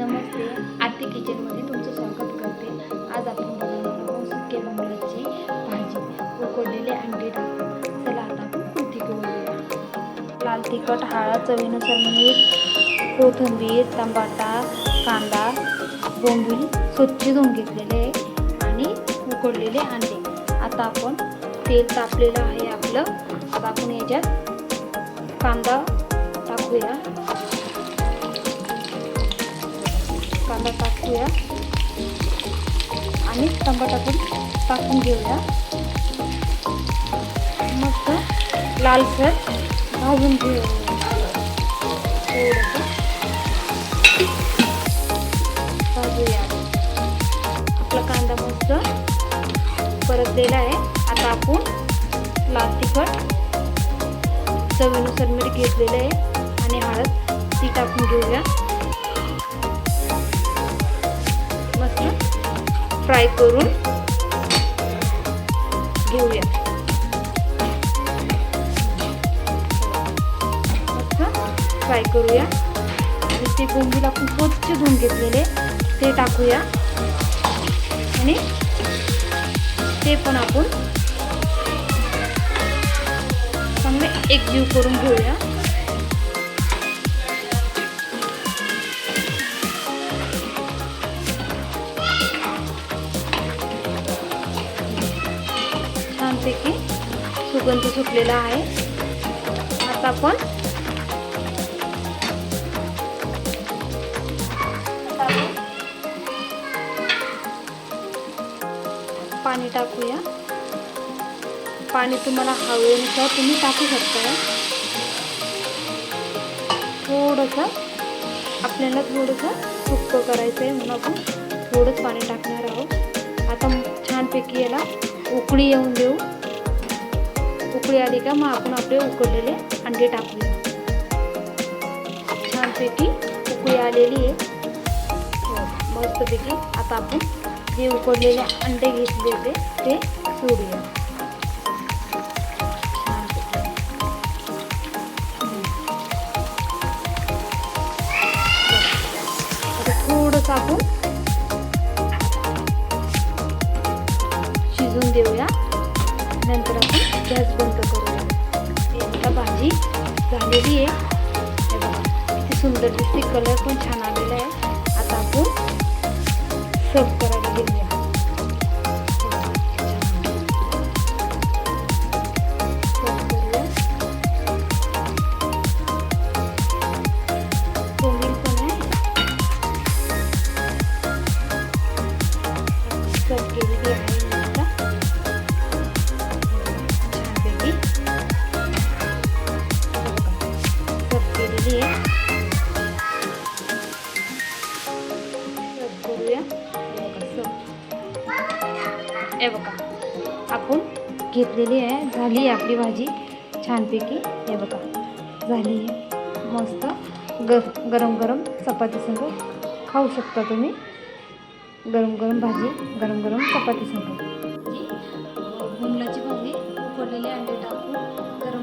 नमस्ते. आरती किचनमध्ये तुमचं स्वागत करते. आज आपण बनवणार आहोत सुक्या बोंबलाची भाजी. उकडलेले अंडे टाकून. चला आता आपण कुर्ती करूया लाल तिखट हळद चवीनुसार मीठ कोथिंबीर टमाटा कांदा बोंबील स्वच्छ धुवून घेतलेले आणि उकडलेले अंडे. आता आपण तेल तापलेलं आहे आपलं. आता आपण याच्यात कांदा टाकूया. कांदा टाकूया. आणि टमाटा टाकून टाकून घेऊया. मग लालसर भाजून घेऊया. थोडंसं भाजूया. आपला कांदा मस्त परतलेला आहे. आता आपण लाल तिखट चवीनुसार मीठ घेतलेलं आहे. आणि हळद ती टाकून घेऊया. फ्राय करून घेऊया. फ्राय करूया. आणि ते कोंबीला आपण स्वच्छ धुवून घेतलेले ते टाकूया. आणि ते पण आपण चांगले एकजीव करून घेऊया. छानपैकी सुगंध सुटलेला आहे. आता आपण पाणी टाकूया. पाणी तुम्हाला हवेनुसार तुम्ही टाकू शकता थोडंसं आपल्याला थोडंसं सुक्क करायचं आहे म्हणून आपण थोडंच पाणी टाकणार आहोत. आता छानपैकी याला उकळी येऊन देऊ. उकळी आली का मग आपण आपले उकडलेले अंडे टाकूया. छानपैकी उकळी आलेली आहे. मस्तपैकी आता आपण जे उकडलेले अंडे घेतले होते ते सोडूया. थोडंसं आपण देऊया नंतर आपण गॅस बंद करूया. आता भाजी झालेली आहे. बघा किती सुंदर दिसते. कलर पण छान आलेला आहे. आता आपण सर्व हे बघा. आपण घेतलेली आहे झाली आपली भाजी छानपैकी. हे बघा. झाली आहे. मस्त ग गरम गरम चपाती संग खाऊ शकता तुम्ही. गरम गरम भाजी गरम गरम चपाती संग. मुलाची भाजी उकडलेले अंडे टाकून गरम